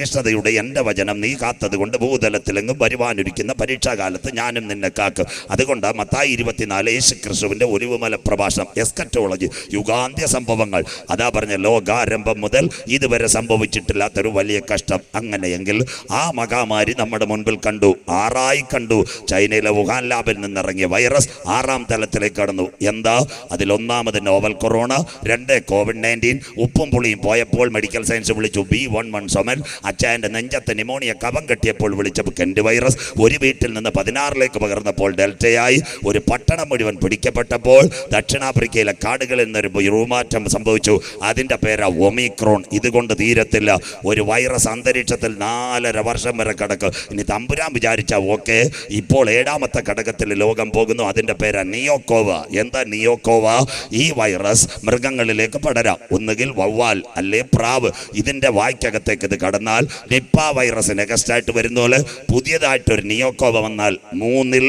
കൃഷ്ണതയുടെ എന്റെ വചനം നീ കാത്തത് കൊണ്ട് ഭൂതലത്തിലെങ്ങും വരുവാനിരിക്കുന്ന പരീക്ഷാകാലത്ത് ഞാനും നിന്നെ കാക്കും. അതുകൊണ്ട് മത്തായി ഇരുപത്തിനാല് യേശു ക്രിസ്തുവിന്റെ ഒലിവുമല പ്രഭാഷണം എസ്കറ്റോളജി യുഗാന്ത്യ സംഭവങ്ങൾ. അതാ പറഞ്ഞ ലോകാരംഭം മുതൽ ഇതുവരെ സംഭവിച്ചിട്ടില്ലാത്തൊരു വലിയ കഷ്ടം. അങ്ങനെയെങ്കിൽ ആ മഹാമാരി നമ്മുടെ മുൻപിൽ കണ്ടു ആറായി കണ്ടു. ചൈനയിലെ വുഹാൻ ലാബിൽ നിന്നിറങ്ങിയ വൈറസ് ആറാം തലത്തിലേക്ക് കടന്നു. എന്താ? അതിലൊന്നാമത് നോവൽ കൊറോണ രണ്ട് കോവിഡ് നയന്റീൻ ഉപ്പും പുളിയും പോയപ്പോൾ മെഡിക്കൽ സയൻസ് വിളിച്ചു ബി വൺ വൺ സൊമൻ. അച്ചായന്റെ നെഞ്ചത്ത് നിമോണിയ കവം കെട്ടിയപ്പോൾ വിളിച്ച കെൻഡ് വൈറസ് ഒരു വീട്ടിൽ നിന്ന് പതിനാറിലേക്ക് പകർന്നപ്പോൾ ഡെൽറ്റയായി. ഒരു പട്ടണം മുഴുവൻ പിടിക്കപ്പെട്ടപ്പോൾ ദക്ഷിണാഫ്രിക്കയിലെ കാടുകളിൽ നിന്നൊരു രൂമാറ്റം സംഭവിച്ചു. അതിന്റെ പേരാ ഒമിക്രോൺ. ഇതുകൊണ്ട് തീരത്തില്ല. ഒരു വൈറസ് അന്തരീക്ഷത്തിൽ നാലര വർഷം വരെ കിടക്കും. ഇനി തമ്പുരാൻ വിചാരിച്ച ഓക്കെ. ഇപ്പോൾ ഏഴാമത്തെ ഘടകത്തിൽ ലോകം പോകുന്നു. അതിന്റെ പേരാ നിയോക്കോവ. എന്താ നിയോക്കോവ? ഈ വൈറസ് മൃഗങ്ങളിലേക്ക് പടരാം. ഒന്നുകിൽ വവ്വാൽ അല്ലേ പ്രാവ്. ഇതിന്റെ വായ്ക്കകത്തേക്ക് ഇത് കടന്നാൽ നിപ്പ വൈറസ് നെഗസ്റ്റ് ആയിട്ട് വരുന്ന പോലെ പുതിയതായിട്ടൊരു നിയോക്കോവ വന്നാൽ മൂന്നിൽ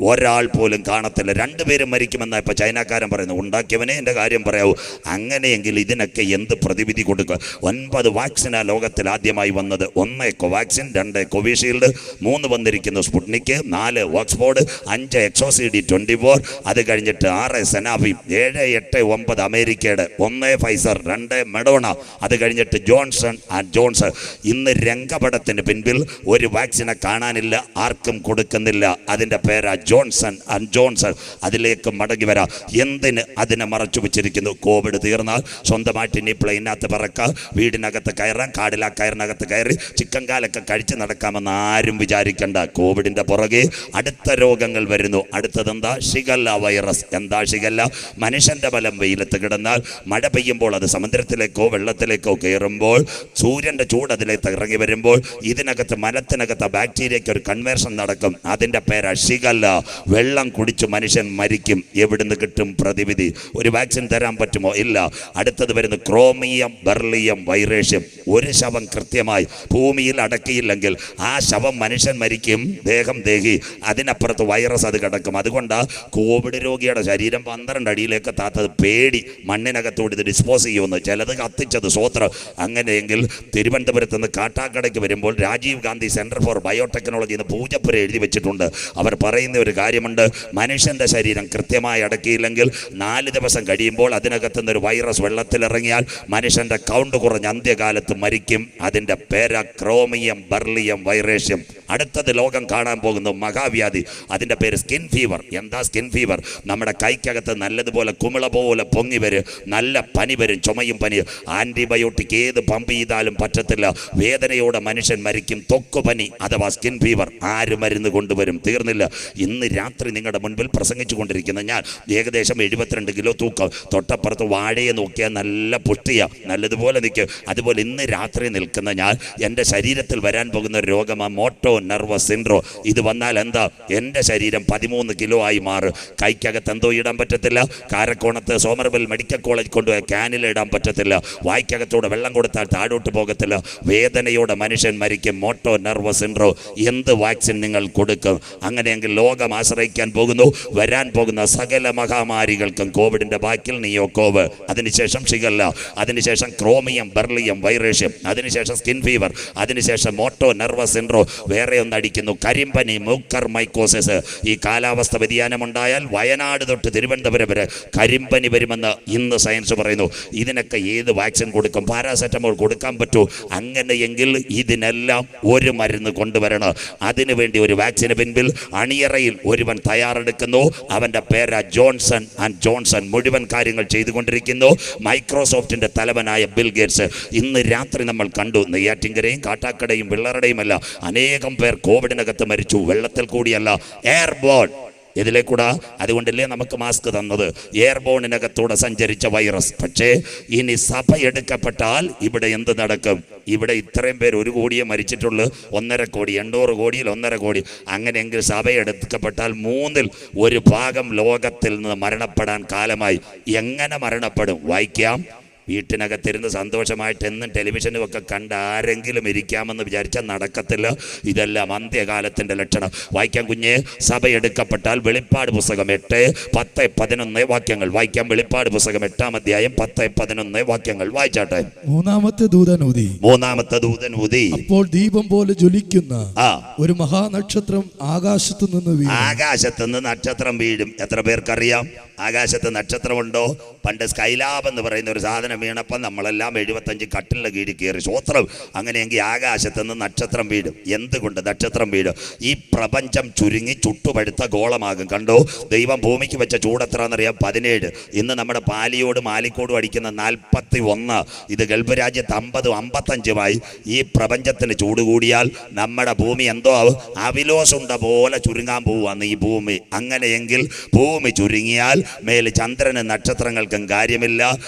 ഒരാൾ പോലും കാണത്തില്ല. രണ്ടുപേരും മരിക്കുമെന്നാണ് ഇപ്പോൾ ചൈനക്കാരൻ പറയുന്നത്. ഉണ്ടാക്കിയവനെ എന്റെ കാര്യം പറയാവൂ. അങ്ങനെയെങ്കിൽ ഇതിനൊക്കെ എന്ത് പ്രതിവിധി കൊടുക്കുക? ഒൻപത് വാക്സിനാ ലോകത്തിൽ ആദ്യമായി വന്നത്. ഒന്ന് കോവാക്സിൻ രണ്ട് കോവിഷീൽഡ് മൂന്ന് വന്നിരിക്കുന്നു സ്പുട്നിക്ക് നാല് ഓക്സ്ഫോർഡ് അഞ്ച് എക്സോസി ഡി ട്വന്റി ഫോർ അത് കഴിഞ്ഞിട്ട് ആറ് സെനാഫി ഏഴ് എട്ട് ഒമ്പത് അമേരിക്കയുടെ ഒന്ന് ഫൈസർ രണ്ട് മെഡോണ അത് കഴിഞ്ഞിട്ട് ജോൺസൺ ആൻഡ് ജോൺസൺ ഇന്ന് രംഗപടത്തിന് പിൻപിൽ ഒരു വാക്സിനെ കാണാനില്ല ആർക്കും കൊടുക്കുന്നില്ല. അതിന്റെ പേരാ ജോൺസൺ ആൻഡ് ജോൺസൺ അതിലേക്ക് മടങ്ങി വരാം. എന്തിന് അതിനെ മറച്ചു വെച്ചിരിക്കുന്നു? കോവിഡ് തീർന്നാൽ സ്വന്തമായിട്ട് ഇനി പ്ലെയിനകത്ത് പറക്കാം. വീടിനകത്ത് കയറാം. കാടിലാ കയറിനകത്ത് കയറി ചിക്കൻ കാലൊക്കെ കഴിച്ച് നടക്കാമെന്ന് ആരും വിചാരിക്കണ്ട. കോവിഡിന്റെ പുറകെ അടുത്ത രോഗങ്ങൾ വരുന്നു. അടുത്തതെന്താ ഷിഗല്ല വൈറസ് എന്താ ഷിഗല്ല മനുഷ്യന്റെ ബലം വെയിലത്ത് കിടന്നാൽ മഴ പെയ്യുമ്പോൾ അത് സമുദ്രത്തിലേക്കോ വെള്ളത്തിലേക്കോ കയറുമ്പോൾ സൂര്യന്റെ ചൂട് അതിലേക്ക് ഇറങ്ങി വരുമ്പോൾ ഇതിനകത്ത് മലത്തിനകത്ത് ബാക്ടീരിയയ്ക്ക് ഒരു കൺവേർഷൻ നടക്കും. അതിന്റെ പേരാ ഷിഗല്ല വെള്ളം കുടിച്ച് മനുഷ്യൻ മരിക്കും. എവിടുന്ന് കിട്ടും പ്രതിവിധി? ഒരു വാക്സിൻ തരാൻ പറ്റുമോ? ഇല്ല. അടുത്തത് വരുന്ന ക്രോമിയം ബെർലിയം വൈറേഷ്യം. ഒരു ശവം കൃത്യമായി ഭൂമിയിൽ അടക്കിയില്ലെങ്കിൽ ആ ശവം മനുഷ്യൻ മരിക്കും. ദേഹം ദേഹി. അതിനപ്പുറത്ത് വൈറസ് അത് കിടക്കും. അതുകൊണ്ട് കോവിഡ് രോഗിയുടെ ശരീരം പന്ത്രണ്ട് അടിയിലേക്ക് താത്തത് പേടി. മണ്ണിനകത്തോട് ഡിസ്പോസ് ചെയ്യുമെന്ന്. ചിലത് കത്തിച്ചത് സ്വോത്രം അങ്ങനെയെങ്കിൽ തിരുവനന്തപുരത്ത് നിന്ന് കാട്ടാക്കടയ്ക്ക് വരുമ്പോൾ Rajiv Gandhi centre for biotechnology എന്ന് പൂജപ്പുര എഴുതി വെച്ചിട്ടുണ്ട്. അവർ പറയുന്ന ഒരു കാര്യമുണ്ട്. മനുഷ്യന്റെ ശരീരം കൃത്യമായി അടക്കിയില്ലെങ്കിൽ നാല് ദിവസം കഴിയുമ്പോൾ അതിനകത്തു ഒരു വൈറസ് വെള്ളത്തിലിറങ്ങിയാൽ മനുഷ്യന്റെ കൗണ്ട് കുറഞ്ഞ് അന്ത്യകാലത്ത് മരിക്കും. അതിന്റെ പേര ക്രോമിയം ബർലിയം വൈറേഷ്യം. അടുത്തത് ലോകം കാണാൻ പോകുന്നു മഹാവ്യാധി. അതിന്റെ പേര് സ്കിൻ ഫീവർ എന്താ സ്കിൻ ഫീവർ നമ്മുടെ കൈക്കകത്ത് നല്ലതുപോലെ കുമിള പോലെ പൊങ്ങി വരും. നല്ല പനി വരും ചുമയും പനി ആന്റിബയോട്ടിക് ഏത് പമ്പ് ചെയ്താലും പറ്റത്തില്ല. വേദനയോടെ മനുഷ്യൻ മരിക്കും. തൊക്കു പനി അഥവാ സ്കിൻ ഫീവർ ആര് മരുന്ന് കൊണ്ടുവരും? തീർന്നില്ല. ഇന്ന് രാത്രി നിങ്ങളുടെ മുൻപിൽ പ്രസംഗിച്ചു കൊണ്ടിരിക്കുന്ന ഞാൻ ഏകദേശം എഴുപത്തിരണ്ട് കിലോ തൂക്കം. തൊട്ടപ്പുറത്ത് വാഴയെ നോക്കിയാൽ നല്ല പൊട്ടിയ നല്ലതുപോലെ നിൽക്കും. അതുപോലെ ഇന്ന് രാത്രി നിൽക്കുന്ന ഞാൻ എന്റെ ശരീരത്തിൽ വരാൻ പോകുന്ന രോഗമാണ് മോട്ടോ നെർവസ് സിൻഡ്രോ. ഇത് വന്നാൽ എന്താ? എന്റെ ശരീരം പതിമൂന്ന് കിലോ ആയി മാറും. കൈക്കകത്ത് എന്തോ ഇടാൻ പറ്റത്തില്ല. കാരക്കോണത്ത് സോമർബൽ മെഡിക്കൽ കോളേജ് കൊണ്ടുപോയി ക്യാനിൽ ഇടാൻ പറ്റത്തില്ല. വായ്ക്കകത്തൂടെ വെള്ളം കൊടുത്താൽ താഴോട്ട് പോകത്തില്ല. വേദനയോടെ മനുഷ്യൻ മരിക്കും. Motor nervous syndrome. എന്ത് വാക്സിൻ നിങ്ങൾ കൊടുക്കും? അങ്ങനെയെങ്കിൽ ലോകം ആശ്രയിക്കാൻ പോകുന്നു. വരാൻ പോകുന്ന സകല മഹാമാരികൾക്കും കോവിഡിന്റെ ബാക്കിൽ നിയോക്കോവ് അതിനുശേഷം ഷിഗല്ല അതിനുശേഷം ക്രോമിയം ബെർലിയം വൈറേഷ്യം അതിനുശേഷം സ്കിൻ ഫീവർ അതിനുശേഷം മോട്ടോ നെർവസ് സിൻഡ്രോ വേറെ ഒന്ന് അടിക്കുന്നു. കരിമ്പനി മൂക്കർ മൈക്കോസിസ്. ഈ കാലാവസ്ഥ വ്യതിയാനം ഉണ്ടായാൽ വയനാട് തൊട്ട് തിരുവനന്തപുരം വരെ കരിമ്പനി വരുമെന്ന് ഇന്ന് സയൻസ് പറയുന്നു. ഇതിനൊക്കെ ഏത് വാക്സിൻ കൊടുക്കും? പാരാസെറ്റമോൾ കൊടുക്കാൻ പറ്റൂ. അങ്ങനെയെങ്കിൽ ഇതിനെല്ലാം ഒരു മരുന്ന് കൊണ്ടുവരണം. അതിനുവേണ്ടി ഒരു വാക്സിന് പിൻപിൽ അണിയറയിൽ ഒരുവൻ തയ്യാറെടുക്കുന്നു. അവന്റെ പേര് ജോൺസൺ. ആൻഡ് ജോൺസൺ മുഴുവൻ കാര്യങ്ങൾ ചെയ്തുകൊണ്ടിരിക്കുന്നു. മൈക്രോസോഫ്റ്റിന്റെ തലവനായ ബിൽ ഗേറ്റ്സ് ഇന്ന് രാത്രി നമ്മൾ കണ്ടു. നെയ്യാറ്റിങ്കരയും കാട്ടാക്കടയും വെള്ളറടയും അല്ല അനേകം പേർ കോവിഡിനകത്ത് മരിച്ചു. വെള്ളത്തിൽ കൂടിയല്ല. എയർബോൺ ഇതിലേക്കൂടാ അതുകൊണ്ടല്ലേ നമുക്ക് മാസ്ക് തന്നത്? എയർബോണിനകത്തൂടെ സഞ്ചരിച്ച വൈറസ് പക്ഷേ ഇനി സഭ എടുക്കപ്പെട്ടാൽ ഇവിടെ എന്ത് നടക്കും? ഇവിടെ ഇത്രയും പേർ ഒരു കോടിയെ മരിച്ചിട്ടുള്ളൂ. ഒന്നര കോടി എണ്ണൂറ് കോടിയിൽ ഒന്നര കോടി. അങ്ങനെയെങ്കിൽ സഭ എടുക്കപ്പെട്ടാൽ മൂന്നിൽ ഒരു ഭാഗം ലോകത്തിൽ നിന്ന് മരണപ്പെടാൻ കാലമായി. എങ്ങനെ മരണപ്പെടും? വായിക്കാം. വീട്ടിനകത്തിരുന്ന് സന്തോഷമായിട്ട് എന്നും ടെലിവിഷനും ഒക്കെ കണ്ട് ആരെങ്കിലും ഇരിക്കാമെന്ന് വിചാരിച്ചാൽ നടക്കത്തില്ല. ഇതെല്ലാം അന്ത്യകാലത്തിന്റെ ലക്ഷണം. വായിക്കാൻ കുഞ്ഞ്. സഭ എടുക്കപ്പെട്ടാൽ വെളിപ്പാട് പുസ്തകം എട്ട് പത്ത് പതിനൊന്ന് വാക്യങ്ങൾ. വായിക്കാം വെളിപ്പാട് പുസ്തകം എട്ടാം അധ്യായം പത്ത് പതിനൊന്ന് വാക്യങ്ങൾ. വായിച്ചാട്ടെ. മൂന്നാമത്തെ ദൂതൻ ഊതി മൂന്നാമത്തെ ദൂതൻ ഊതി അപ്പോൾ ദീപം പോലെ ജ്വലിക്കുന്ന ആ. ഒരു മഹാനക്ഷത്രം ആകാശത്ത് നിന്ന് ആകാശത്ത് നിന്ന് നക്ഷത്രം വീഴും. എത്ര പേർക്കറിയാം? ആകാശത്ത് നക്ഷത്രമുണ്ടോ? പണ്ട് സ്കൈലാബ് എന്ന് പറയുന്ന ഒരു സാധനം വീണപ്പം നമ്മളെല്ലാം എഴുപത്തഞ്ച് കട്ടിലിന്റെ കീഴിൽ കയറി. സ്വത്രം അങ്ങനെയെങ്കിൽ ആകാശത്ത് നിന്ന് നക്ഷത്രം വീഴും. എന്തുകൊണ്ട് നക്ഷത്രം വീഴും? ഈ പ്രപഞ്ചം ചുരുങ്ങി ചുട്ടുപഴുത്ത ഗോളമാകും. കണ്ടോ? ദൈവം ഭൂമിക്ക് വെച്ച ചൂടെത്രയെന്നറിയാം പതിനേഴ്. ഇന്ന് നമ്മുടെ പാലിയോടും മാലിക്കോടും അടിക്കുന്ന നാൽപ്പത്തി ഒന്ന് ഇത് ഗൾഫ് രാജ്യത്ത് അമ്പതും അമ്പത്തഞ്ചുമായി ഈ പ്രപഞ്ചത്തിന് ചൂട് കൂടിയാൽ നമ്മുടെ ഭൂമി എന്തോ അവിലോസുണ്ട പോലെ ചുരുങ്ങാൻ പോവാന്ന് ഈ ഭൂമി. അങ്ങനെയെങ്കിൽ ഭൂമി ചുരുങ്ങിയാൽ മേൽ ചന്ദ്രനും നക്ഷത്രങ്ങൾക്കും കാര്യമില്ല.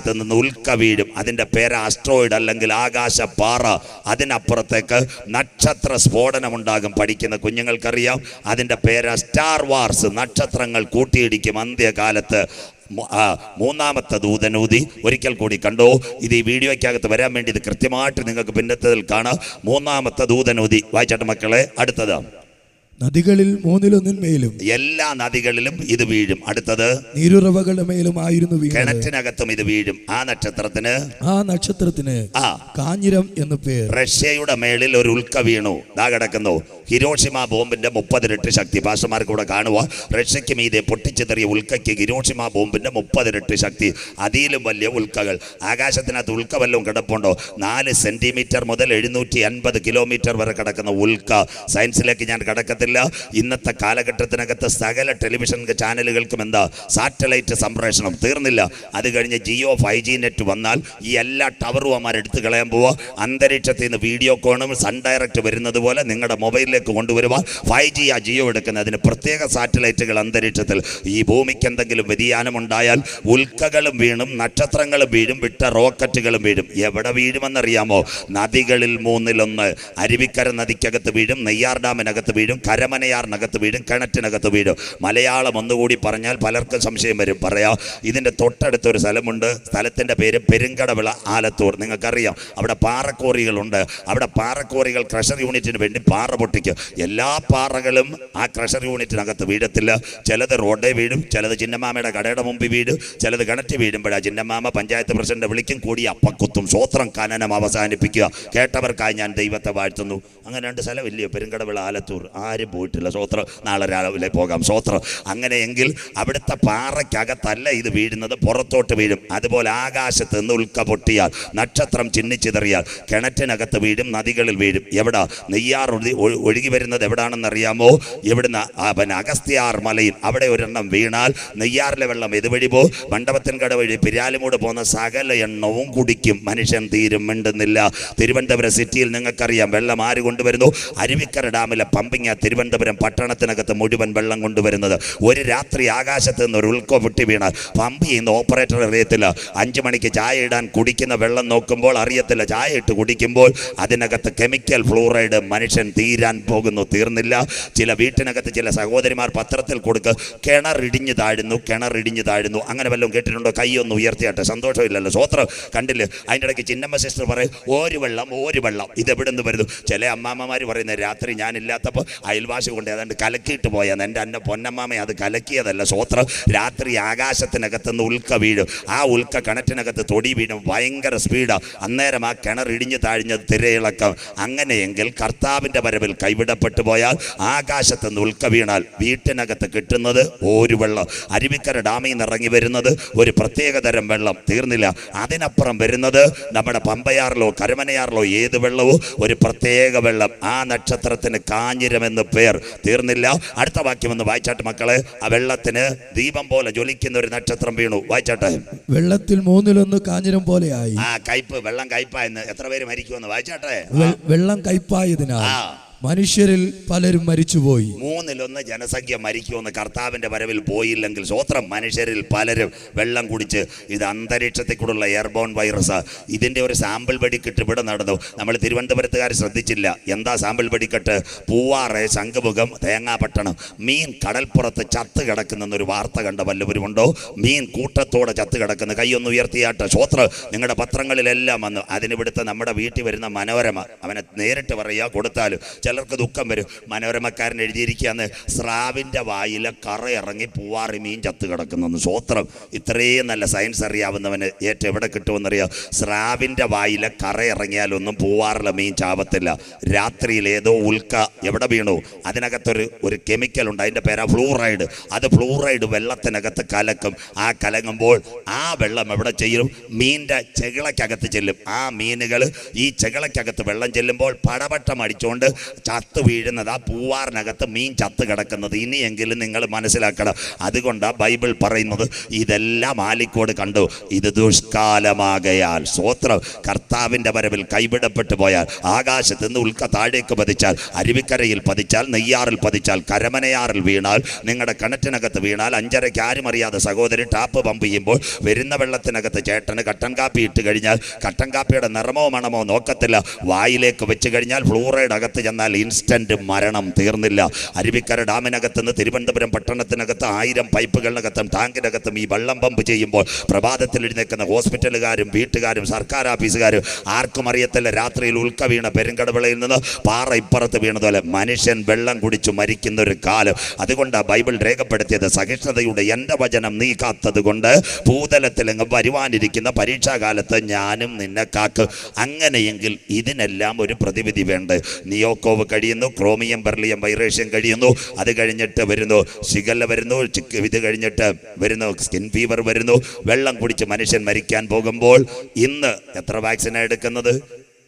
ആകാശത്ത് നിന്ന് ഉൽക്ക വീഴും അതിന്റെ പേര് ആസ്ട്രോയിഡ് അല്ലെങ്കിൽ ആകാശപ്പാറ. അതിനപ്പുറത്തേക്ക് നക്ഷത്ര സ്ഫോടനം ഉണ്ടാകും പഠിക്കുന്ന കുഞ്ഞുങ്ങൾക്കറിയാം. അതിന്റെ പേര് സ്റ്റാർ വാർസ്. നക്ഷത്രങ്ങൾ കൂട്ടിയിടിക്കും അന്ത്യകാലത്ത്. മൂന്നാമത്തെ ദൂതനൂതി ഒരിക്കൽ കൂടി കണ്ടോ? ഇത് ഈ വീഡിയോയ്ക്കകത്ത് വരാൻ വേണ്ടി ഇത് കൃത്യമായിട്ട് നിങ്ങൾക്ക് പിന്നത്തതിൽ കാണാം. മൂന്നാമത്തെ ദൂതനൂതി വായിച്ചാട്ട് മക്കളെ അടുത്തത്. നദികളിൽ മൂന്നിലൊന്നിന്മേലും എല്ലാ നദികളിലും ഇത് വീഴും. അടുത്തത്? നീരുറവകളുടെ മേലും ആയിരുന്നു കിണറ്റിനകത്തും ഇത് വീഴും. ആ നക്ഷത്രത്തിന്? ആ നക്ഷത്രത്തിന് ആ. കാഞ്ഞിരം എന്ന് പേര് റഷ്യയുടെ മേളിൽ ഒരു ഉൽക്ക വീണു. ദാ കിടക്കുന്നു. ഹിരോഷിമ ബോംബിന്റെ മുപ്പതിരട്ട് ശക്തി. ഭാഷമാർക്ക് കൂടെ കാണുക റഷ്യക്ക് മീതെ പൊട്ടിച്ചെറിയ ഉൽക്കയ്ക്ക് ഹിരോഷിമ ബോംബിന്റെ മുപ്പതിരട്ട് ശക്തി. അതിലും വലിയ ഉൽക്കകൾ. ആകാശത്തിനകത്ത് ഉൽക്ക വല്ലതും കിടപ്പുണ്ടോ? നാല് സെന്റിമീറ്റർ മുതൽ എഴുന്നൂറ്റി അൻപത് കിലോമീറ്റർ വരെ കിടക്കുന്ന ഉൽക്ക. സയൻസിലേക്ക് ഞാൻ കിടക്കത്തില്ല ഇന്നത്തെ കാലഘട്ടത്തിനകത്ത് സകല ടെലിവിഷൻ ചാനലുകൾക്കും എന്താ സാറ്റലൈറ്റ് സംപ്രേഷണം തീർന്നില്ല. അത് കഴിഞ്ഞ് ജിയോ ഫൈവ് ജി നെറ്റ് വന്നാൽ ഈ എല്ലാ ടവറും അമാർ എടുത്തു കളയാൻ പോവുക അന്തരീക്ഷത്തിൽ നിന്ന് വീഡിയോ കോണും സൺ ഡയറക്റ്റ് വരുന്നത് പോലെ നിങ്ങളുടെ മൊബൈലിലേക്ക് കൊണ്ടുവരുവാൻ ഫൈവ് ജി ആ ജിയോ എടുക്കുന്നതിന് പ്രത്യേക സാറ്റലൈറ്റുകൾ അന്തരീക്ഷത്തിൽ. ഈ ഭൂമിക്ക് എന്തെങ്കിലും വ്യതിയാനം ഉണ്ടായാൽ ഉൽക്കകളും വീണും നക്ഷത്രങ്ങളും വീഴും വിട്ട റോക്കറ്റുകളും വീഴും. എവിടെ വീഴുമെന്നറിയാമോ? നദികളിൽ മൂന്നിലൊന്ന് അരുവിക്കര നദിക്കകത്ത് വീഴും നെയ്യാർ ഡാമിനകത്ത് വീഴും കരമനയാറിനകത്ത് വീഴും കിണറ്റിനകത്ത് വീഴും. മലയാളം ഒന്നുകൂടി പറഞ്ഞാൽ പലർക്കും സംശയം വരും. പറയാം ഇതിന്റെ തൊട്ടടുത്തൊരു സ്ഥലമുണ്ട്. സ്ഥലത്തിന്റെ പേര് പെരുങ്കടവിള ആലത്തൂർ. നിങ്ങൾക്കറിയാം അവിടെ പാറക്കോറികളുണ്ട്. അവിടെ പാറക്കോറികൾ ക്രഷർ യൂണിറ്റിന് വേണ്ടി പാറ പൊട്ടിക്കും. എല്ലാ പാറകളും ആ ക്രഷർ യൂണിറ്റിനകത്ത് വീഴത്തില്ല. ചിലത് റോഡേ വീഴും ചിലത് ചിന്നമാമയുടെ കടയുടെ മുമ്പിൽ വീഴും ചിലത് കിണറ്റ് വീഴുമ്പോഴാണ് ചിന്നമാമ പഞ്ചായത്ത് പ്രസിഡന്റ് വിളിക്കും കൂടി അപ്പക്കുത്തും സ്വോത്രം കാനനം അവസാനിപ്പിക്കുക. കേട്ടവർക്കായി ഞാൻ ദൈവത്തെ വാഴ്ത്തുന്നു. അങ്ങനെ രണ്ട് സ്ഥലമില്ലയോ? പെരുങ്കടവിള ആലത്തൂർ. ആരും പോയിട്ടില്ല. സ്വോത്രം നാളെ രാവിലെ പോകാം. സ്വോത്രം അങ്ങനെയെങ്കിൽ അവിടുത്തെ പാറയ്ക്കകത്തല്ല ഇത് വീഴുന്നത്. പുറത്തോട്ട് വീഴും. അതുപോലെ ആകാശത്ത് നിന്ന് ഉൽക്ക പൊട്ടിയാൽ നക്ഷത്രം ചിന്നിച്ചിതറിയാൽ കിണറ്റിനകത്ത് വീഴും നദികളിൽ വീഴും. എവിടാ? നെയ്യാർ ഒഴുകി ഒഴു- ഒഴുകി വരുന്നത് എവിടാണെന്നറിയാമോ? ഇവിടുന്ന് പിന്നെ അഗസ്ത്യാർ മലയിൽ. അവിടെ ഒരെണ്ണം വീണാൽ നെയ്യാറിലെ വെള്ളം ഇതുവഴി പോ മണ്ഡപത്തിൻകട വഴി. പിരാലിമൂട് പോകുന്ന സകല എണ്ണവും കുടിക്കും. മനുഷ്യൻ തീരും മിണ്ടുന്നില്ല. തിരുവനന്തപുരം സിറ്റിയിൽ നിങ്ങൾക്കറിയാം വെള്ളം ആര് കൊണ്ടുവരുന്നു? അരുവിക്കര ഡാമിലെ പമ്പിങ് തിരുവനന്തപുരം പട്ടണത്തിനകത്ത് മുഴുവൻ വെള്ളം കൊണ്ടുവരുന്നത്. ഒരു രാത്രി ആകാശത്ത് നിന്ന് ഒരു ഉൾക്കോ പൊട്ടി വീണ്. പമ്പ് ചെയ്യുന്ന ഓപ്പറേറ്റർ അറിയത്തില്ല. അഞ്ചു മണിക്ക് ചായ ഇടാൻ കുടിക്കുന്ന വെള്ളം നോക്കുമ്പോൾ അറിയത്തില്ല. ചായ ഇട്ട് കുടിക്കുമ്പോൾ അതിനകത്ത് കെമിക്കൽ ഫ്ലൂറൈഡ് മനുഷ്യൻ തീരാൻ പോകുന്നു. തീർന്നില്ല. ചില വീട്ടിനകത്ത് ചില സഹോദരിമാർ പത്രത്തിൽ കൊടുക്ക്. കിണറിടിഞ്ഞു താഴുന്നു. കിണറിടിഞ്ഞു താഴുന്നു. അങ്ങനെ വല്ലതും കേട്ടിട്ടുണ്ടോ? കൈയൊന്ന് ഉയർത്തിയാട്ടെ. സന്തോഷമില്ലല്ലോ. സ്വോത്രം കണ്ടില്ല? അതിന്റെ ഇടയ്ക്ക് ചിന്നമ്മ സിസ്റ്റർ പറയും ഒരു വെള്ളം ഒരു വെള്ളം. ഇത് എവിടെ നിന്ന് വരുന്നു? ചില അമ്മാമ്മമാർ പറയുന്നത് രാത്രി ഞാനില്ലാത്തപ്പോൾ അയൽവാസി കൊണ്ട് ഏതാണ്ട് കലക്കിയിട്ട് പോയാന്ന്. എന്റെ അന്ന പൊന്നമ്മാമ അത് കലക്കിയതല്ല. സ്വോത്രം രാത്രി ആകാശത്തിനകത്തുനിന്ന് ഉൽക്ക വീഴും. ആ ഉൽക്ക കിണറ്റിനകത്ത് തൊടി വീഴും. ഭയങ്കര സ്പീഡാണ് അന്നേരം ആ കിണർ ഇടിഞ്ഞു താഴ്ഞ്ഞത് തിരയിളക്കം. അങ്ങനെയെങ്കിൽ കർത്താവിന്റെ വരവിൽ കൈവിടപ്പെട്ടു പോയാൽ ആകാശത്തുനിന്ന് ഉൽക്ക വീണാൽ വീട്ടിനകത്ത് കിട്ടുന്നത് ഒരു വെള്ളം. അരുവിക്കര ഡാമിൽ നിന്ന് ഇറങ്ങി വരുന്നത് ഒരു പ്രത്യേക തരം വെള്ളം. തീർന്നില്ല. അതിനപ്പുറം വരുന്നത് നമ്മുടെ പമ്പയാറിലോ കരമനയാറിലോ ഏത് വെള്ളവും ഒരു പ്രത്യേക വെള്ളം. ആ നക്ഷത്രത്തിന് കാഞ്ഞിരമെന്ന് പേർ തീർന്നില്ല. അടുത്ത വാക്യം ഒന്ന് വായിച്ചാട്ട് മക്കളെ. ആ വെള്ളത്തിന് ദീപം പോലെ ജ്വലിക്കുന്ന ഒരു നക്ഷത്രം വീണു. വായിച്ചാട്ടെ. വെള്ളത്തിൽ മൂന്നിലൊന്ന് കാഞ്ഞിരം പോലെയായി ആ കയ്പ് വെള്ളം കയ്പായെന്ന്. എത്ര പേര് മരിക്കുമെന്ന് വായിച്ചാട്ടെ. വെള്ളം കയ്പായതിനാൽ മനുഷ്യരിൽ പലരും മരിച്ചുപോയി. മൂന്നിലൊന്ന് ജനസംഖ്യ മരിക്കുമെന്ന് കർത്താവിന്റെ വരവിൽ പോയില്ലെങ്കിൽ സ്വോത്രം മനുഷ്യരിൽ പലരും വെള്ളം കുടിച്ച് ഇത് അന്തരീക്ഷത്തിൽ കൂടെയുള്ള എയർബോൺ വൈറസ് ഇതിന്റെ ഒരു സാമ്പിൾ വെടിക്കെട്ട് ഇവിടെ നടന്നു. നമ്മൾ തിരുവനന്തപുരത്തുകാർ ശ്രദ്ധിച്ചില്ല. എന്താ സാമ്പിൾ വെടിക്കെട്ട്? പൂവാറ് ശംഖുമുഖം തേങ്ങാപട്ടണം. മീൻ കടൽപ്പുറത്ത് ചത്ത് കിടക്കുന്നൊരു വാർത്ത കണ്ട വല്ലവരുമുണ്ടോ? മീൻ കൂട്ടത്തോടെ ചത്ത് കിടക്കുന്ന. കൈയൊന്ന് ഉയർത്തിയാട്ട്. ശ്രോത്ര നിങ്ങളുടെ പത്രങ്ങളിലെല്ലാം വന്നു. അതിനിവിടുത്തെ നമ്മുടെ വീട്ടിൽ വരുന്ന മനോരമ അവനെ നേരിട്ട് പറയുക കൊടുത്താലും ചിലർക്ക് ദുഃഖം വരും. മനോരമക്കാരൻ എഴുതിയിരിക്കുകയാണ് സ്രാവിന്റെ വായിലെ കറ ഇറങ്ങി പൂവാറി മീൻ ചത്ത് കിടക്കുന്നു സ്വോത്രം ഇത്രയും നല്ല സയൻസ് അറിയാവുന്നവന് ഏറ്റവും എവിടെ കിട്ടുമെന്നറിയാം? സ്രാവിന്റെ വായിലെ കറ ഇറങ്ങിയാലൊന്നും പൂവാറിലെ മീൻ ചാവത്തില്ല. രാത്രിയിൽ ഏതോ ഉൽക്ക എവിടെ വീണു? അതിനകത്തൊരു ഒരു കെമിക്കൽ ഉണ്ട് അതിന്റെ പേരാ ഫ്ലൂറൈഡ്. അത് ഫ്ലൂറൈഡ് വെള്ളത്തിനകത്ത് കലക്കും. ആ കലങ്ങുമ്പോൾ ആ വെള്ളം എവിടെ ചെയ്യും മീന്റെ ചെകിളയ്ക്കകത്ത് ചെല്ലും. ആ മീനുകൾ ഈ ചെകിളയ്ക്കകത്ത് വെള്ളം ചെല്ലുമ്പോൾ പടപട്ടം അടിച്ചുകൊണ്ട് ചത്ത് വീഴുന്നത് ആ പൂവാറിനകത്ത് മീൻ ചത്ത് കിടക്കുന്നത്. ഇനിയെങ്കിലും നിങ്ങൾ മനസ്സിലാക്കണം അതുകൊണ്ടാണ് ബൈബിൾ പറയുന്നത് ഇതെല്ലാം ആലിക്കോട് കണ്ടു. ഇത് ദുഷ്കാലമാകയാൽ സ്വോത്രം കർത്താവിന്റെ വരവിൽ കൈവിടപ്പെട്ടു പോയാൽ ആകാശത്ത് നിന്ന് ഉൽക്ക താഴേക്ക് പതിച്ചാൽ അരുവിക്കരയിൽ പതിച്ചാൽ നെയ്യാറിൽ പതിച്ചാൽ കരമനയാറിൽ വീണാൽ നിങ്ങളുടെ കിണറ്റിനകത്ത് വീണാൽ അഞ്ചരയ്ക്ക് ആരും അറിയാതെ സഹോദരി ടാപ്പ് പമ്പ് ചെയ്യുമ്പോൾ വരുന്ന വെള്ളത്തിനകത്ത് ചേട്ടന് കട്ടൻ കാപ്പി ഇട്ട് കഴിഞ്ഞാൽ കട്ടൻ കാപ്പിയുടെ നിറമോ മണമോ നോക്കത്തില്ല. വായിലേക്ക് വെച്ച് കഴിഞ്ഞാൽ ഫ്ലൂറൈഡ് അകത്ത് ചെന്നാൽ ഇൻസ്റ്റന്റ് മരണം തീർന്നില്ല. അരുവിക്കര ഡാമിനകത്ത് നിന്ന് തിരുവനന്തപുരം പട്ടണത്തിനകത്ത് ആയിരം പൈപ്പുകളിനകത്തും ടാങ്കിനകത്തും ഈ വെള്ളം പമ്പ് ചെയ്യുമ്പോൾ പ്രഭാതത്തിൽ എഴുന്നേക്കുന്ന ഹോസ്പിറ്റലുകാരും വീട്ടുകാരും സർക്കാർ ഓഫീസുകാരും ആർക്കും അറിയത്തില്ല. രാത്രിയിൽ ഉൽക്ക വീണ പെരുങ്കടവിളയിൽ നിന്ന് പാറ ഇപ്പുറത്ത് വീണതുപോലെ മനുഷ്യൻ വെള്ളം കുടിച്ച് മരിക്കുന്ന ഒരു കാലം. അതുകൊണ്ടാണ് ബൈബിൾ രേഖപ്പെടുത്തിയത് സഹിഷ്ണുതയുടെ എന്റെ വചനം നീ കാത്തത് കൊണ്ട് ഭൂതലത്തിലെങ്ങ് വരുവാനിരിക്കുന്ന പരീക്ഷാകാലത്ത് ഞാനും നിന്നെ കാക്ക്. അങ്ങനെയെങ്കിൽ ഇതിനെല്ലാം ഒരു പ്രതിവിധി വേണ്ട? നിയോക്കോവ് കഴിയുന്നു ക്രോമിയം ബെർലിയം വൈറേഷ്യം കഴിയുന്നു അത് കഴിഞ്ഞിട്ട് വരുന്നു ശിഗല്ല വരുന്നു ഇത് കഴിഞ്ഞിട്ട് വരുന്നു സ്കിൻ ഫീവർ വരുന്നു വെള്ളം കുടിച്ച് മനുഷ്യൻ മരിക്കാൻ പോകുമ്പോൾ ഇന്ന് എത്ര വാക്സിനാണ് എടുക്കുന്നത്?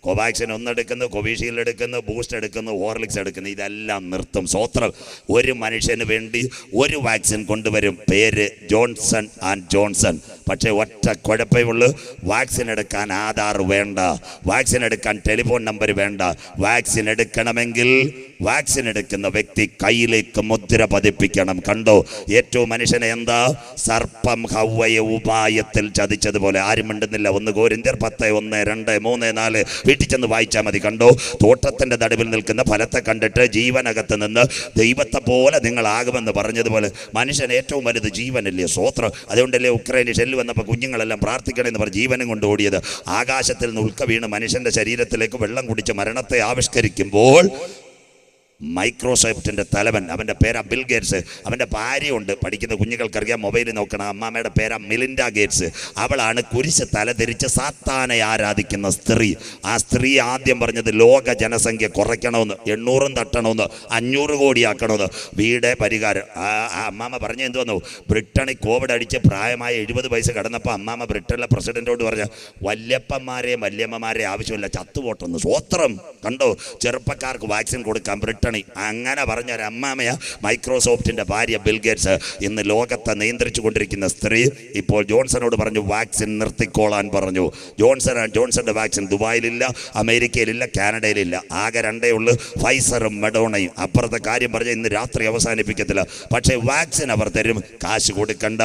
കോവാക്സിൻ ഒന്നെടുക്കുന്നു കോവിഷീൽഡ് എടുക്കുന്നു ബൂസ്റ്റ് എടുക്കുന്നു ഹോർലിക്സ് എടുക്കുന്നു. ഇതെല്ലാം നിർത്തും. സ്വോത്രം ഒരു മനുഷ്യന് വേണ്ടി ഒരു വാക്സിൻ കൊണ്ടുവരും. പേര് ജോൺസൺ ആൻഡ് ജോൺസൺ. പക്ഷേ ഒറ്റ കുഴപ്പമേ ഉള്ളൂ. വാക്സിൻ എടുക്കാൻ ആധാർ വേണ്ട. വാക്സിൻ എടുക്കാൻ ടെലിഫോൺ നമ്പർ വേണ്ട. വാക്സിൻ എടുക്കണമെങ്കിൽ വാക്സിൻ എടുക്കുന്ന വ്യക്തി കയ്യിലേക്ക് മുദ്ര പതിപ്പിക്കണം. കണ്ടോ? ഏറ്റവും മനുഷ്യനെ എന്താ? സർപ്പം ഹൗവയെ ഉപായത്തിൽ ചതിച്ചതുപോലെ. ആരും മിണ്ടുന്നില്ല. ഒന്ന് കോരിന്ത്യർ പത്ത് ഒന്ന് രണ്ട് മൂന്ന് നാല്. വീട്ടിൽ ചെന്ന് വായിച്ചാൽ മതി. കണ്ടോ? തോട്ടത്തിന്റെ നടുവിൽ നിൽക്കുന്ന ഫലത്തെ കണ്ടിട്ട് ജീവനകത്ത് നിന്ന് ദൈവത്തെ പോലെ നിങ്ങളാകുമെന്ന് പറഞ്ഞതുപോലെ മനുഷ്യൻ ഏറ്റവും വലുത് ജീവനല്ലേ? സ്വോത്രം. അതുകൊണ്ടല്ലേ ഉക്രൈനിൽ ഷെല്ല് വന്നപ്പോൾ കുഞ്ഞുങ്ങളെല്ലാം പ്രാർത്ഥിക്കണമെന്ന് പറഞ്ഞ് ജീവനും കൊണ്ട് ഓടിയത്. ആകാശത്തിൽ നിന്ന് ഉൽക്ക വീണ് മനുഷ്യന്റെ ശരീരത്തിലേക്ക് വെള്ളം കുടിച്ച് മരണത്തെ ആവിഷ്കരിക്കുമ്പോൾ മൈക്രോസോഫ്റ്റിന്റെ തലവൻ അവന്റെ പേരാ ബിൽ ഗേറ്റ്സ് അവന്റെ ഭാര്യയുണ്ട് പഠിക്കുന്ന കുഞ്ഞുങ്ങൾക്കറിയാം മൊബൈൽ നോക്കണം അമ്മാമ്മയുടെ പേരാ മിലിൻഡ ഗേറ്റ്സ്. അവളാണ് കുരിശ് തലതിരിച്ച് സാത്താനെ ആരാധിക്കുന്ന സ്ത്രീ. ആ സ്ത്രീ ആദ്യം പറഞ്ഞത് ലോക ജനസംഖ്യ കുറയ്ക്കണമെന്ന് എണ്ണൂറും തട്ടണമെന്ന് അഞ്ഞൂറ് കോടിയാക്കണമെന്ന്. വീടെ പരിഹാരം. ആ അമ്മാമ്മ പറഞ്ഞു എന്ത് വന്നു? ബ്രിട്ടണിൽ കോവിഡ് അടിച്ച് പ്രായമായ എഴുപത് വയസ്സ് കടന്നപ്പോൾ അമ്മാമ്മ ബ്രിട്ടനിലെ പ്രസിഡന്റോട് പറഞ്ഞ വല്യപ്പന്മാരെയും വല്യമ്മമാരെയും ആവശ്യമില്ല ചത്തുപോട്ടെന്ന്. സ്വോത്രം കണ്ടോ? ചെറുപ്പക്കാർക്ക് വാക്സിൻ കൊടുക്കാം ബ്രിട്ടണി അങ്ങനെ പറഞ്ഞ ഒരു അമ്മാമയ മൈക്രോസോഫ്റ്റിന്റെ ഭാര്യ ബിൽഗേറ്റ്സ് ഇന്ന് ലോകത്തെ നിയന്ത്രിച്ചു കൊണ്ടിരിക്കുന്ന സ്ത്രീ. ഇപ്പോൾ ജോൺസണോട് പറഞ്ഞു വാക്സിൻ നിർത്തിക്കോളാൻ പറഞ്ഞു. ജോൺസൺ ജോൺസന്റെ വാക്സിൻ ദുബായിലില്ല അമേരിക്കയിലില്ല കാനഡയിലില്ല. ആകെ രണ്ടേ ഉള്ളൂ. ഫൈസറും മെഡോണയും. അപ്പുറത്തെ കാര്യം പറഞ്ഞ ഇന്ന് രാത്രി അവസാനിപ്പിക്കത്തില്ല. പക്ഷേ വാക്സിൻ അവർ തരും. കാശ് കൊടുക്കണ്ട.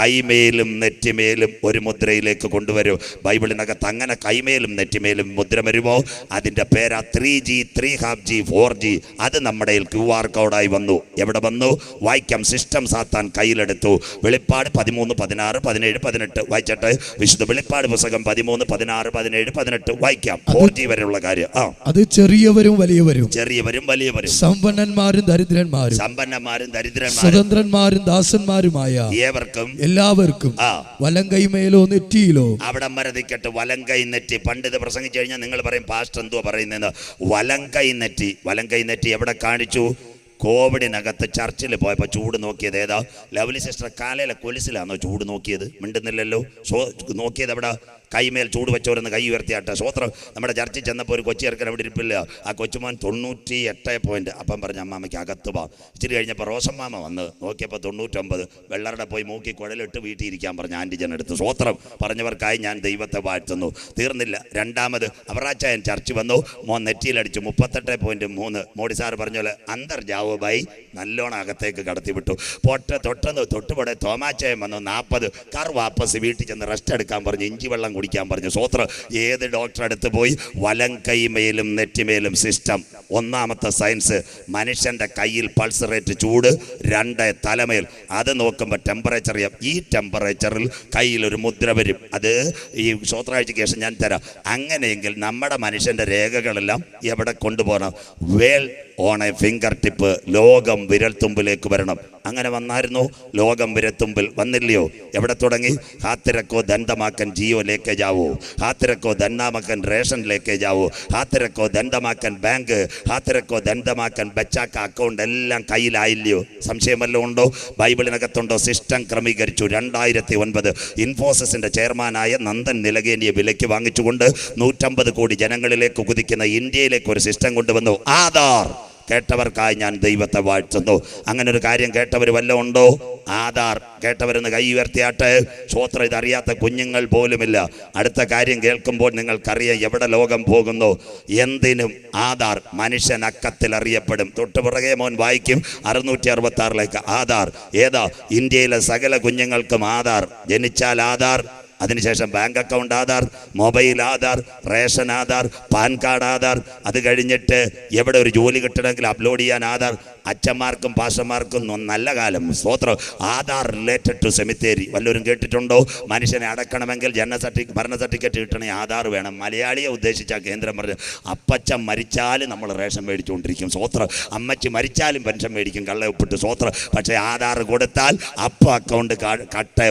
കൈമേലും നെറ്റിമേലും ഒരു മുദ്രയിലേക്ക് കൊണ്ടുവരും. ബൈബിളിനകത്ത് അങ്ങനെ കൈമേലും നെറ്റിമേലും മുദ്ര വരുമോ? അതിന്റെ പേരാ three G three half G four G. അത് നമ്മുടെ ക്യു ആർ കോഡായി വന്നു. എവിടെ വന്നു? വായിക്കാം. സിസ്റ്റം സാത്താൻ കയ്യിലെടുത്തു. വെളിപ്പാട് പതിമൂന്ന് പതിനാറ് പതിനേഴ് പതിനെട്ട്. വായിച്ചട്ടെ. വിശുദ്ധ വെളിപ്പാട് പുസ്തകം പതിമൂന്ന് പതിനാറ് പതിനേഴ് പതിനെട്ട്. വായിക്കാം. ഫോർ ജി വരെയുള്ള കാര്യം. ആ. അത് ചെറിയവരും വലിയവരും. ചെറിയവരും വലിയവരും. സമ്പന്നന്മാരും ദരിദ്രന്മാരും. സമ്പന്നന്മാരും ദരിദ്രന്മാരും. സ്വതന്ത്രന്മാരും ദാസന്മാരുമായ ഏവർക്കും. എല്ലാവർക്കും. ആ. വലം കൈമേലോ നെറ്റിയിലോ. അവിടെ മരതിക്കട്ട് വലം കൈ നെറ്റി. പണ്ട് ഇത് പ്രസംഗിച്ചു കഴിഞ്ഞാൽ നിങ്ങൾ പറയും പാസ്റ്റർ എന്തുവാ പറയുന്നത് വലം കൈ നെറ്റി. വലം കൈ നെറ്റി എവിടെ കാണിച്ചു. കോവിഡിനകത്ത് ചർച്ചിൽ പോയപ്പോൾ ചൂട് നോക്കിയത് ഏതാ? ലവ്ലി സിസ്റ്റർ കാലയിലെ കൊലിസിലാണോ ചൂട് നോക്കിയത്? മിണ്ടുന്നില്ലല്ലോ. സോ നോക്കിയത് എവിടെ? കൈമേൽ ചൂട് വെച്ചവരെന്ന് കൈ ഉയർത്തിയാട്ടെ സ്വോത്രം നമ്മുടെ ചർച്ചിൽ ചെന്നപ്പോൾ ഒരു കൊച്ചി ഇറക്കാൻ അവിടെ ഇരിപ്പില്ല. ആ കൊച്ചുമോൻ തൊണ്ണൂറ്റി എട്ട് പോയിന്റ് അപ്പം പറഞ്ഞ അമ്മാമ്മയ്ക്ക് അകത്ത് വാ. ഇച്ചിരി കഴിഞ്ഞപ്പോൾ റോസമ്മാമ വന്ന് നോക്കിയപ്പോൾ തൊണ്ണൂറ്റൊമ്പത് വെള്ളറുടെ പോയി മൂക്കി കുഴലിട്ട് വീട്ടിൽ ഇരിക്കാൻ പറഞ്ഞ ആന്റിജൻ എടുത്ത്. സ്വോത്രം പറഞ്ഞവർക്കായി ഞാൻ ദൈവത്തെ വാഴ്ത്തുന്നു. തീർന്നില്ല. രണ്ടാമത് അവറാച്ചായൻ ചർച്ച് വന്നു. മോൻ നെറ്റിയിലടിച്ചു. മുപ്പത്തെട്ട് പോയിന്റ് മൂന്ന്. മോഡി സാർ പറഞ്ഞ പോലെ അന്തർജാവുമായി നല്ലോണം അകത്തേക്ക് കടത്തി വിട്ടു പൊട്ട തൊട്ടെന്ന് തൊട്ടുപടെ തോമാച്ചയൻ വന്നു. നാൽപ്പത് കാർ വാപ്പസ് വീട്ടിൽ ചെന്ന് റെസ്റ്റ് എടുക്കാൻ പറഞ്ഞു ഇഞ്ചി വെള്ളം കുടിക്കാൻ പറഞ്ഞു. സ്വോത്രം ഏത് ഡോക്ടറെ അടുത്ത് പോയി? വലം കൈമേലും നെറ്റിമേലും സിസ്റ്റം ഒന്നാമത്തെ സയൻസ് മനുഷ്യന്റെ കയ്യിൽ പൾസ് റേറ്റ് ചൂട് രണ്ട് തലമേൽ. അത് നോക്കുമ്പോൾ ടെമ്പറേച്ചർ അറിയാം ഈ ടെമ്പറേച്ചറിൽ കയ്യിൽ ഒരു മുദ്ര വരും. അത് ഈ സ്വോത്രാഴ്ചയ്ക്ക് ശേഷം ഞാൻ തരാം. അങ്ങനെയെങ്കിൽ നമ്മുടെ മനുഷ്യന്റെ രേഖകളെല്ലാം എവിടെ കൊണ്ടുപോകണം? World on a finger tip ലോകം വിരൽത്തുമ്പിലേക്ക് വരണം. അങ്ങനെ വന്നായിരുന്നു? ലോകം വിരൽത്തുമ്പിൽ വന്നില്ലയോ? എവിടെ തുടങ്ങി? ഹാത്തിരക്കോ ദന്തമാക്കൻ ജിയോ ലേക്ക് ജാവോ. ഹാത്തിരക്കോ ദണ്ടാമാക്കൻ റേഷൻ ലേക്ക് ജാവോ. ഹാത്തിരക്കോ ദന്തമാക്കൻ ബാങ്ക് ഹാത്തിരക്കോ ദന്തമാക്കൻ ബച്ചാക്ക അക്കൗണ്ട് എല്ലാം കയ്യിലായില്ലയോ? സംശയം വല്ലതും ഉണ്ടോ? ബൈബിളിനകത്തുണ്ടോ? സിസ്റ്റം ക്രമീകരിച്ചു. രണ്ടായിരത്തി ഒൻപത് ഇൻഫോസിന്റെ ചെയർമാനായ നന്ദൻ നിലകേനിയെ വിലയ്ക്ക് വാങ്ങിച്ചുകൊണ്ട് നൂറ്റമ്പത് കോടി ജനങ്ങളിലേക്ക് കുതിക്കുന്ന ഇന്ത്യയിലേക്ക് ഒരു സിസ്റ്റം കൊണ്ടുവന്നു. ആധാർ. കേട്ടവർക്കായി ഞാൻ ദൈവത്തെ വാഴ്ത്തുന്നു. അങ്ങനെ ഒരു കാര്യം കേട്ടവർ വല്ല ഉണ്ടോ? ആധാർ കേട്ടവരെന്ന് കൈ ഉയർത്തിയാട്ട്. സ്വോത്രം ഇതറിയാത്ത കുഞ്ഞുങ്ങൾ പോലുമില്ല. അടുത്ത കാര്യം കേൾക്കുമ്പോൾ നിങ്ങൾക്കറിയാം എവിടെ ലോകം പോകുന്നു. എന്തിനും ആധാർ മനുഷ്യൻ അക്കത്തിൽ അറിയപ്പെടും. തൊട്ടുപുറകെ മോൻ വായിക്കും അറുന്നൂറ്റി അറുപത്തി ആറിലേക്ക് ആധാർ. ഏതാ? ഇന്ത്യയിലെ സകല കുഞ്ഞുങ്ങൾക്കും ആധാർ. ജനിച്ചാൽ ആധാർ അതിനുശേഷം bank account Aadhaar mobile Aadhaar ration Aadhaar PAN card Aadhaar. അത് കഴിഞ്ഞിട്ട് എവിടെ ഒരു ജോലി കിട്ടണമെങ്കിൽ അപ്ലോഡ് ചെയ്യാൻ ആധാർ. അച്ഛന്മാർക്കും പാഷന്മാർക്കും നല്ല കാലം. സ്തോത്രം. ആധാർ റിലേറ്റഡ് ടു സെമിത്തേരി വല്ലവരും കേട്ടിട്ടുണ്ടോ? മനുഷ്യനെ അടക്കണമെങ്കിൽ ജനന സർട്ടിഫിക്കറ്റ് ഭരണ സർട്ടിഫിക്കറ്റ് കിട്ടണേ ആധാർ വേണം. മലയാളിയെ ഉദ്ദേശിച്ച കേന്ദ്രം പറഞ്ഞു അപ്പച്ചൻ മരിച്ചാലും നമ്മൾ റേഷൻ മേടിച്ചുകൊണ്ടിരിക്കും. സ്വോത്രം അമ്മച്ചി മരിച്ചാലും പെൻഷൻ മേടിക്കും. കള്ള സ്തോത്രം. പക്ഷേ ആധാർ കൊടുത്താൽ അപ്പ അക്കൗണ്ട് കട്ട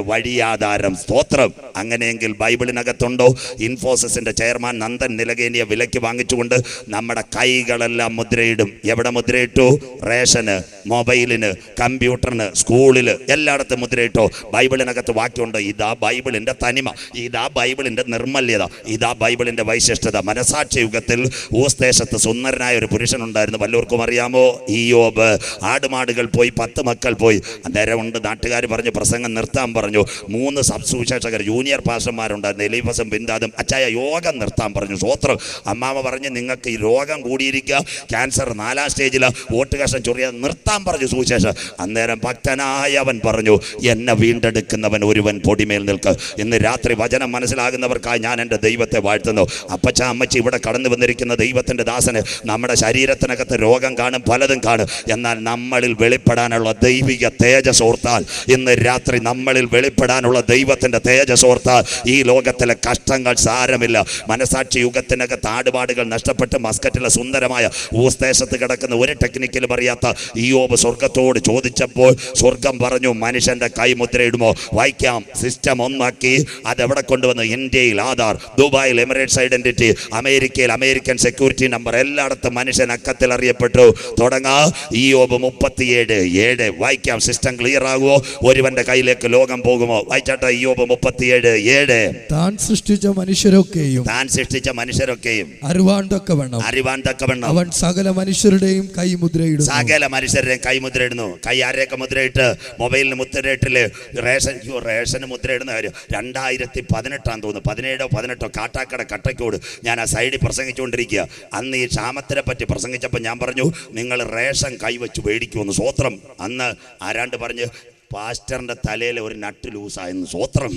ആധാരം. സ്തോത്രം. അങ്ങനെയെങ്കിൽ ബൈബിളിനകത്തുണ്ടോ? ഇൻഫോസിസിന്റെ ചെയർമാൻ നന്ദൻ നിലകേനിയെ വിലയ്ക്ക് വാങ്ങിച്ചുകൊണ്ട് നമ്മുടെ കൈകളെല്ലാം മുദ്രയിടും. എവിടെ മുദ്രയിട്ടു? റേഷന് മൊബൈലിന് കമ്പ്യൂട്ടറിന് സ്കൂളിൽ എല്ലായിടത്തും മുദ്രയിട്ടോ. ബൈബിളിനകത്ത് വാക്യമുണ്ട് ഇതാ ബൈബിളിന്റെ തനിമ ഇതാ ബൈബിളിന്റെ നിർമ്മല്യത ഇതാ ബൈബിളിന്റെ വൈശിഷ്ടത മനസാക്ഷി യുഗത്തിൽ ഊസ്ദേശത്ത് സുന്ദരനായ ഒരു പുരുഷനുണ്ടായിരുന്നു. വല്ലവർക്കും അറിയാമോ? ഈ യോബ് ആടുമാടുകൾ പോയി പത്ത് മക്കൾ പോയി. അന്നേരമുണ്ട് നാട്ടുകാർ പറഞ്ഞു പ്രസംഗം നിർത്താൻ പറഞ്ഞു. മൂന്ന് സബ്സുവിശേഷകർ ജൂനിയർ പാസ്റ്റർമാരുണ്ടായിരുന്നു. എലീഫസും ബിന്ദാദും അച്ചായ യോഗം നിർത്താൻ പറഞ്ഞു. സ്വോത്രം അമ്മാമ പറഞ്ഞു നിങ്ങൾക്ക് ഈ രോഗം കൂടിയിരിക്കുക. ക്യാൻസർ നാലാം സ്റ്റേജിൽ വോട്ട് ചൊറിയാൻ നിർത്താൻ പറഞ്ഞു സുവിശേഷം. അന്നേരം ഭക്തനായ അവൻ പറഞ്ഞു എന്നെ വീണ്ടെടുക്കുന്നവൻ ഒരുവൻ പൊടിമേൽ നിൽക്കുക ഇന്ന് രാത്രി വചനം മനസ്സിലാകുന്നവർക്കായി ഞാൻ എന്റെ ദൈവത്തെ വാഴ്ത്തുന്നു. അപ്പച്ച അമ്മച്ചി ഇവിടെ കടന്നു വന്നിരിക്കുന്ന ദൈവത്തിന്റെ ദാസന് നമ്മുടെ ശരീരത്തിനകത്ത് രോഗം കാണും പലതും കാണും. എന്നാൽ നമ്മളിൽ വെളിപ്പെടാനുള്ള ദൈവിക തേജസ് ഓർത്താൽ ഇന്ന് രാത്രി നമ്മളിൽ വെളിപ്പെടാനുള്ള ദൈവത്തിന്റെ തേജസ് ഓർത്താൽ ഈ ലോകത്തിലെ കഷ്ടങ്ങൾ സാരമില്ല. മനസാക്ഷി യുഗത്തിനകത്ത് ആടുപാടുകൾ നഷ്ടപ്പെട്ട് മസ്കറ്റിലെ സുന്ദരമായ ഊസ്ദേശത്ത് കിടക്കുന്ന ഒരു ടെക്നിക്കലും അറിയാത്ത ഈയോബ് സ്വർഗത്തോട് ചോദിച്ചപ്പോൾ സ്വർഗം പറഞ്ഞു മനുഷ്യന്റെ കൈമുദ്രയിടുമോ വായിക്കാം. സിസ്റ്റം ഒന്നാക്കി അതെവിടെ കൊണ്ടുവന്നു? ഇന്ത്യയിൽ ആധാർ ദുബായിൽ എമിറേറ്റ്സ് ഐഡന്റിറ്റി അമേരിക്കയിൽ അമേരിക്കൻ സെക്യൂരിറ്റി നമ്പർ എല്ലായിടത്തും മനുഷ്യൻ അക്കത്തിൽ അറിയപ്പെട്ടു. തുടങ്ങാ. ഈയോബ് മുപ്പത്തിയേഴ് ഏഴ്. വായിക്കാം സിസ്റ്റം ക്ലിയർ ആകുമോ? ഒരുവന്റെ കയ്യിലേക്ക് ലോകം പോകുമോ? വായിച്ചാട്ടെ ഈയോബ് മുപ്പത്തിയേഴ് ഏഴ്. താൻ സൃഷ്ടിച്ച മനുഷ്യരൊക്കെയും താൻ സൃഷ്ടിച്ച മനുഷ്യരൊക്കെയും അറിവാൻ തക്കവണ്ണം അറിവാൻ തക്കവണ്ണം അവൻ സകല മനുഷ്യരുടെയും കൈമുദ്രയിടുന്നു സകല മനുഷ്യരുടെ കൈ മുദ്രയിടുന്നു. കൈ ആരെയൊക്കെ മുദ്രയിട്ട്? മൊബൈലിന് മുദ്രയിട്ടില്ലേ? റേഷൻ അയ്യോ റേഷന് മുദ്രയിടുന്ന കാര്യം. രണ്ടായിരത്തി പതിനെട്ടാന്ന് തോന്നുന്നു. പതിനേഴോ പതിനെട്ടോ കാട്ടാക്കട കട്ടക്കോട് ഞാൻ ആ സൈഡിൽ പ്രസംഗിച്ചുകൊണ്ടിരിക്കുക. അന്ന് ഈ ക്ഷാമത്തിനെ പറ്റി പ്രസംഗിച്ചപ്പോൾ ഞാൻ പറഞ്ഞു നിങ്ങൾ റേഷൻ കൈവച്ച് മേടിക്കുമെന്ന്. സ്വോത്രം അന്ന് ആരാണ്ട് പറഞ്ഞ് പാസ്റ്ററിന്റെ തലയിൽ ഒരു നട്ട് ലൂസായെന്ന് സ്വോത്രം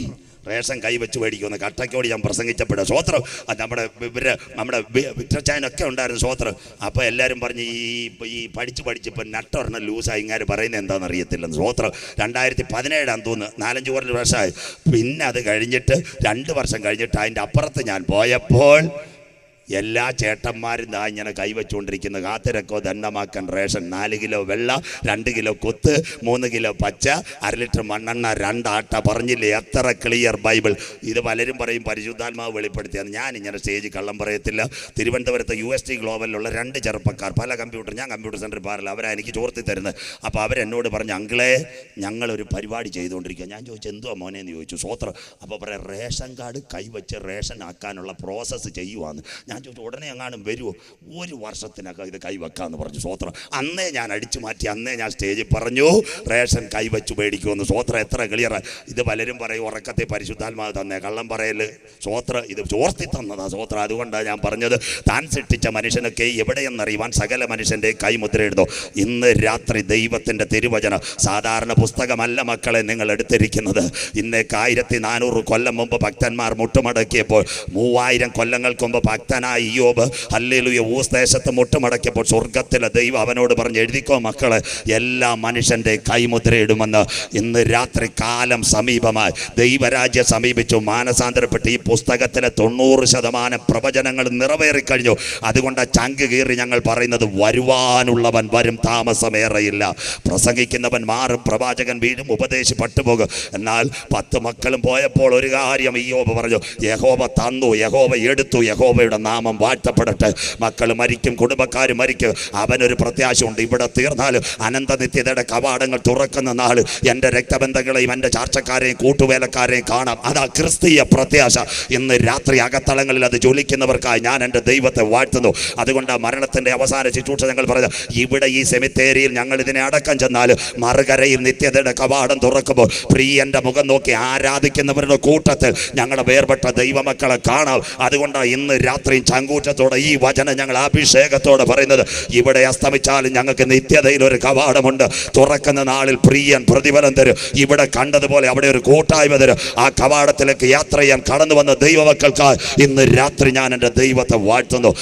റേഷൻ കൈവച്ച് മേടിക്കുമെന്ന് കട്ടക്കോട് ഞാൻ പ്രസംഗിച്ചപ്പോഴും സ്വോത്രം നമ്മുടെ ഇവർ നമ്മുടെ വിറ്റച്ചാനൊക്കെ ഉണ്ടായിരുന്നു സ്വോത്രം അപ്പോൾ എല്ലാവരും പറഞ്ഞ് ഈ ഈ പഠിച്ച് പഠിച്ച് ഇപ്പം നട്ടൊരെണ്ണം ലൂസായി. ഇങ്ങനെ പറയുന്നത് എന്താണെന്ന് അറിയത്തില്ലെന്ന് സ്വോത്രം രണ്ടായിരത്തി പതിനേഴാന്ന് തോന്നുന്നു നാലഞ്ച് കുറച്ച് വർഷമായി. പിന്നെ അത് കഴിഞ്ഞിട്ട് രണ്ട് വർഷം കഴിഞ്ഞിട്ട് അതിന്റെ അപ്പുറത്ത് ഞാൻ പോയപ്പോൾ എല്ലാ ചേട്ടന്മാരും ദാ ഇങ്ങനെ കൈവച്ചുകൊണ്ടിരിക്കുന്നു. കാത്തിരക്കോ ദണ്ഡമാക്കൻ റേഷൻ നാല് കിലോ വെള്ള രണ്ട് കിലോ കൊത്ത് മൂന്ന് കിലോ പച്ച അര ലിറ്റർ മണ്ണെണ്ണ രണ്ടാട്ട പറഞ്ഞില്ലേ? എത്ര ക്ലിയർ ബൈബിൾ. ഇത് പലരും പറയും പരിശുദ്ധാത്മാവ് വെളിപ്പെടുത്തിയാണ് ഞാൻ ഇങ്ങനെ സ്റ്റേജ് കള്ളം പറയത്തില്ല. തിരുവനന്തപുരത്ത് യു എസ് ടി ഗ്ലോബലിലുള്ള രണ്ട് ചെറുപ്പക്കാർ പല കമ്പ്യൂട്ടർ ഞാൻ കമ്പ്യൂട്ടർ സെന്ററിൽ പാറില്ല അവരാ എനിക്ക് ചോർത്തി തരുന്നത്. അപ്പോൾ അവരെന്നോട് പറഞ്ഞു അങ്കിളെ ഞങ്ങളൊരു പരിപാടി ചെയ്തുകൊണ്ടിരിക്കുക ഞാൻ ചോദിച്ചു എന്തുവാ മോനെ? എന്ന് ചോദിച്ചു സ്വോത്രം അപ്പോൾ പറയാം റേഷൻ കാർഡ് കൈവച്ച് റേഷൻ ആക്കാനുള്ള പ്രോസസ്സ് ചെയ്യുവാന്ന്. ഞാൻ ചോദിച്ചു ഉടനെ എങ്ങാനും വരുമോ ഒരു വർഷത്തിനകം ഇത് കൈവെക്കാമെന്ന് പറഞ്ഞു സ്വോത്രം അന്നേ ഞാൻ അടിച്ചു മാറ്റി അന്നേ ഞാൻ സ്റ്റേജിൽ പറഞ്ഞു റേഷൻ കൈവച്ച് മേടിക്കുമെന്ന്. സ്വോത്രം എത്ര ക്ലിയർ ഇത് പലരും പറയും ഉറക്കത്തെ പരിശുദ്ധാത്മാവ് തന്നെ. കള്ളം പറയൽ. സ്വോത്ര ഇത് ചോർത്തി തന്നതാ സ്വോത്ര അതുകൊണ്ടാണ് ഞാൻ പറഞ്ഞത് താൻ സൃഷ്ടിച്ച മനുഷ്യനൊക്കെ എവിടെയെന്നറിയുവാൻ സകല മനുഷ്യന്റെ കൈമുദ്ര എഴുതോ ഇന്ന് രാത്രി ദൈവത്തിന്റെ തിരുവചനം സാധാരണ പുസ്തകമല്ല മക്കളെ നിങ്ങൾ എടുത്തിരിക്കുന്നത്. ഇന്നേക്ക് ആയിരത്തി നാനൂറ് കൊല്ലം മുമ്പ് ഭക്തന്മാർ മുട്ടുമടക്കിയപ്പോൾ മൂവായിരം കൊല്ലങ്ങൾക്ക് മുമ്പ് ഭക്തനായ ഇയോബ് ഹല്ലേലൂയ ഊസ് ദേശത്ത് മുട്ടുമടക്കിയപ്പോൾ സ്വർഗത്തിലെ ദൈവം അവനോട് പറഞ്ഞ് എഴുതിക്കോ മക്കളെ എല്ലാ മനുഷ്യന്റെ കൈമുദ്രയിടുമെന്ന് ഇന്ന് രാത്രി കാലം സമീപമായി ദൈവരാജ്യം സമീപിച്ചു. മാനസാന്തരപ്പെട്ട് ഈ പുസ്തകത്തിലെ തൊണ്ണൂറ് ശതമാനം പ്രവചനങ്ങൾ നിറവേറിക്കഴിഞ്ഞു അതുകൊണ്ട് ചങ്ക് കീറി ഞങ്ങൾ പറയുന്നത് വരുവാനുള്ളവൻ വരും താമസമേറെയില്ല. പ്രസംഗിക്കുന്നവൻ മാറും പ്രവാചകൻ വീഴും ഉപദേശി പട്ടുപോകും എന്നാൽ പത്ത് മക്കളും പോയപ്പോൾ ഒരു കാര്യം ഈ യോബ പറഞ്ഞു യഹോബ തന്നു യഹോബ എടുത്തു യഹോവയുടെ നാമം വാഴ്ത്തപ്പെടട്ടെ. മക്കൾ മരിക്കും കുടുംബക്കാർ മരിക്കും. അവനൊരു പ്രത്യാശയുണ്ട്. ഇവിടെ തീർന്നാൽ അനന്തനിത്യതയുടെ കവാടങ്ങൾ തുറക്കുന്ന നാൾ എന്റെ രക്തബന്ധങ്ങളെയും എന്റെ ചാർച്ചക്കാരെയും കൂട്ടുവേലക്കാരെയും കാണാം. അതാ ക്രിസ്തീയ പ്രത്യാശ. ഇന്ന് രാത്രി അകത്തളങ്ങളിൽ അത് ജ്വലിക്കുന്നവർക്കായി ഞാൻ എന്റെ ദൈവത്തെ വാഴ്ത്തുന്നു. അതുകൊണ്ട് മരണത്തിന്റെ അവസാന ശുശ്രൂഷ ഞങ്ങൾ പറഞ്ഞു ഇവിടെ ഈ സെമിത്തേരിയിൽ ഞങ്ങൾ ഇതിനെ അടക്കം ചെന്നാൽ മറുകരയിൽ നിത്യതയുടെ കവാടം തുറക്കുമ്പോൾ പ്രിയന്റെ മുഖം നോക്കി ആരാധിക്കുന്നവരുടെ കൂട്ടത്തിൽ ഞങ്ങളുടെ വേർപെട്ട ദൈവമക്കളെ കാണാം. അതുകൊണ്ട് ഇന്ന് രാത്രി ചങ്കൂറ്റത്തോടെ ഈ വചനം ഞങ്ങൾ അഭിഷേകത്തോടെ പറയുന്നത്. ഇവിടെ അസ്തമിച്ചാലും ഞങ്ങൾക്ക് നിത്യതയിൽ ഒരു കവാടമുണ്ട്. തുറക്കുന്ന നാളിൽ പ്രിയൻ പ്രതിഫലം തരും. ഇവിടെ കണ്ടതുപോലെ അവിടെ ഒരു കൂട്ടായ്മ തരും. ആ കവാടത്തിലേക്ക് യാത്ര ചെയ്യാൻ കടന്നു വന്ന ദൈവമക്കൾക്കായി ഇന്ന് രാത്രി ഞാൻ എന്റെ ദൈവത്തെ വാഴ്ത്തുന്നു.